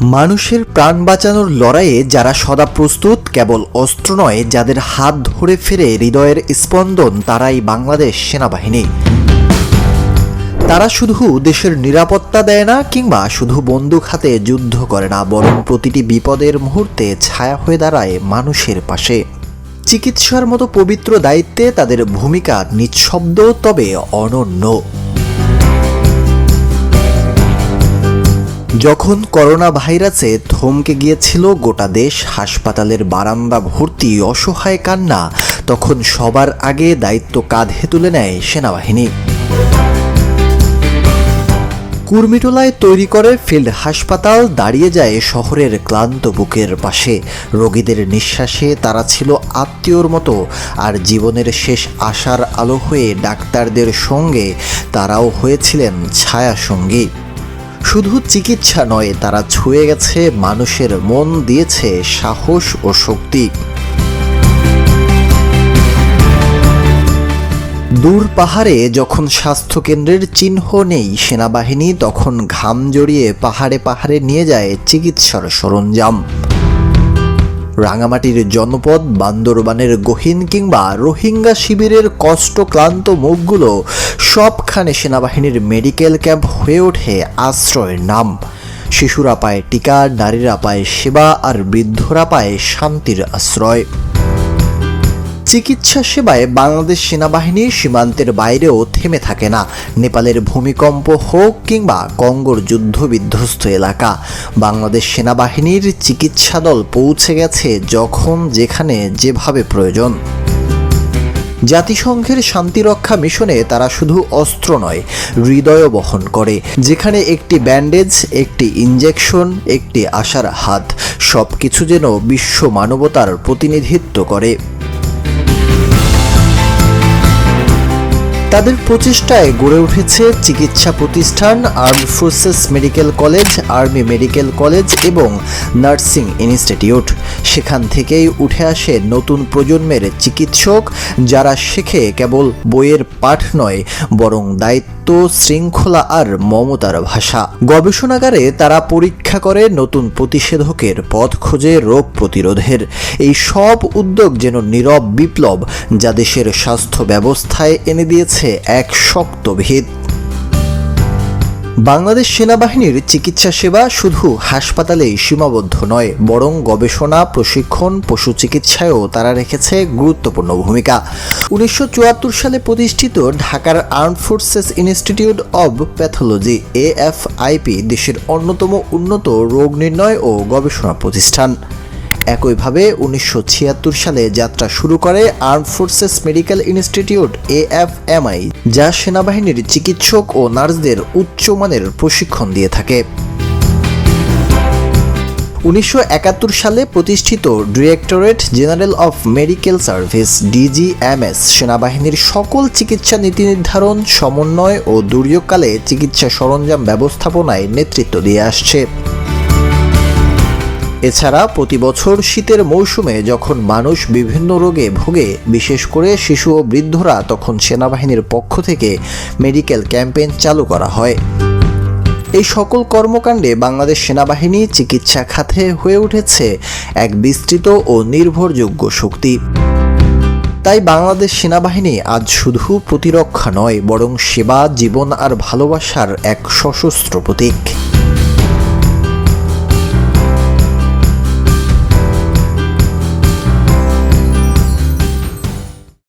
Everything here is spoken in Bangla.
মানুষের প্রাণ বাঁচানোর লড়াইয়ে যারা সদা প্রস্তুত, কেবল অস্ত্র নয়, যাদের হাত ধরে ফেরে হৃদয়ের স্পন্দন, তারাই বাংলাদেশ সেনাবাহিনী। তারা শুধু দেশের নিরাপত্তা দেয় না, কিংবা শুধু বন্দুক হাতে যুদ্ধ করে না, বরং প্রতিটি বিপদের মুহূর্তে ছায়া হয়ে দাঁড়ায় মানুষের পাশে। চিকিৎসার মতো পবিত্র দায়িত্বে তাদের ভূমিকা নিঃশব্দ, তবে অনন্য। যখন করোনা ভাইরাসে থমকে গিয়েছিল গোটা দেশ, হাসপাতালের বারান্দা ভর্তি অসহায় কান্না, তখন সবার আগে দায়িত্ব কাঁধে তুলে নেয় সেনাবাহিনী। কুর্মিটোলায় তৈরি করে ফিল্ড হাসপাতাল দাঁড়িয়ে যায় শহরের ক্লান্ত বুকের পাশে। রোগীদের নিঃশ্বাসে তারা ছিল আত্মীয়র মতো, আর জীবনের শেষ আশার আলো হয়ে ডাক্তারদের সঙ্গে তারাও হয়েছিলেন ছায়া সঙ্গী শুধু চিকিৎসা নয়, তারা ছুঁয়ে গেছে, মানুষের মন দিয়েছে সাহস ও শক্তি। দূর পাহাড়ে যখন স্বাস্থ্যকেন্দ্রের চিহ্ন নেই সেনাবাহিনী, তখন ঘাম জড়িয়ে পাহাড়ে পাহাড়ে নিয়ে যায় চিকিৎসার সরঞ্জাম। রাঙামাটির জনপদ, বান্দরবানের গহীন কিংবা রোহিঙ্গা শিবিরের কষ্ট ক্লান্ত মুখগুলো সবখানে সেনাবাহিনীর মেডিকেল ক্যাম্প হয়ে ওঠে আশ্রয়ের নাম। শিশুরা পায় টিকা, নারীরা পায় সেবা আর বৃদ্ধরা পায় শান্তির আশ্রয়। চিকিৎসা সেবায় বাংলাদেশ সেনাবাহিনী সীমান্তের বাইরেও থেমে থাকে না। নেপালের ভূমিকম্প হোক কিংবা কঙ্গোর যুদ্ধ বিধ্বস্ত এলাকা, বাংলাদেশ সেনাবাহিনীর চিকিৎসা দল পৌঁছে গেছে যখন যেখানে যেভাবে প্রয়োজন। জাতিসংঘের শান্তিরক্ষা মিশনে তারা শুধু অস্ত্র নয়, হৃদয়ও বহন করে। যেখানে একটি ব্যান্ডেজ, একটি ইঞ্জেকশন একটি আশার হাত সব কিছু যেন বিশ্ব মানবতার প্রতিনিধিত্ব করে। তাদের প্রচেষ্টায় গড়ে উঠেছে চিকিৎসা প্রতিষ্ঠান arm forces medical college army medical college এবং নার্সিং ইনস্টিটিউট সেখান থেকেই উঠে আসে নতুন প্রজন্মের চিকিৎসক, যারা শেখে কেবল বইয়ের পাঠ নয়, বরং দায়িত্ব শৃঙ্খলা আর মমতার ভাষা। গবেষণাগারে তারা পরীক্ষা করে নতুন প্রতিষেধকের পথ খোঁজে রোগ প্রতিরোধের। এই সব উদ্যোগ যেন নীরব বিপ্লব, যা দেশের স্বাস্থ্য ব্যবস্থায় এনে দিয়েছে এক শক্ত ভিত বাংলাদেশ সেনাবাহিনীর চিকিৎসা সেবা শুধু হাসপাতালেই সীমাবদ্ধ নয়, বরং গবেষণা, প্রশিক্ষণ, পশু চিকিৎসায়ও তারা রেখেছে গুরুত্বপূর্ণ ভূমিকা। উনিশশো চুয়াত্তর সালে প্রতিষ্ঠিত ঢাকার arm forces institute of pathology, AFIP, দেশের অন্যতম উন্নত রোগ নির্ণয় ও গবেষণা প্রতিষ্ঠান। একইভাবে উনিশশো ছিয়াত্তর সালে যাত্রা শুরু করে arm forces medical institute AFMI যা সেনাবাহিনীর চিকিৎসক ও নার্সদের উচ্চমানের প্রশিক্ষণ দিয়ে থাকে। উনিশশো একাত্তর সালে প্রতিষ্ঠিত directorate general of medical service DGMS সেনাবাহিনীর সকল চিকিৎসা নীতি নির্ধারণ, সমন্বয় ও দুর্যোগকালে চিকিৎসা সরঞ্জাম ব্যবস্থাপনায় নেতৃত্ব দিয়ে আসছে। এছাড়া প্রতি বছর শীতের মৌসুমে যখন মানুষ বিভিন্ন রোগে ভোগে, বিশেষ করে শিশু ও বৃদ্ধরা, তখন সেনাবাহিনীর পক্ষ থেকে মেডিকেল ক্যাম্পেইন চালু করা হয়। এই সকল কর্মকাণ্ডে বাংলাদেশ সেনাবাহিনী চিকিৎসা খাতে হয়ে উঠেছে এক বিস্তৃত ও নির্ভরযোগ্য শক্তি। তাই বাংলাদেশ সেনাবাহিনী আজ শুধু প্রতিরক্ষা নয়, বরং সেবা, জীবন আর ভালোবাসার এক সশস্ত্র প্রতীক।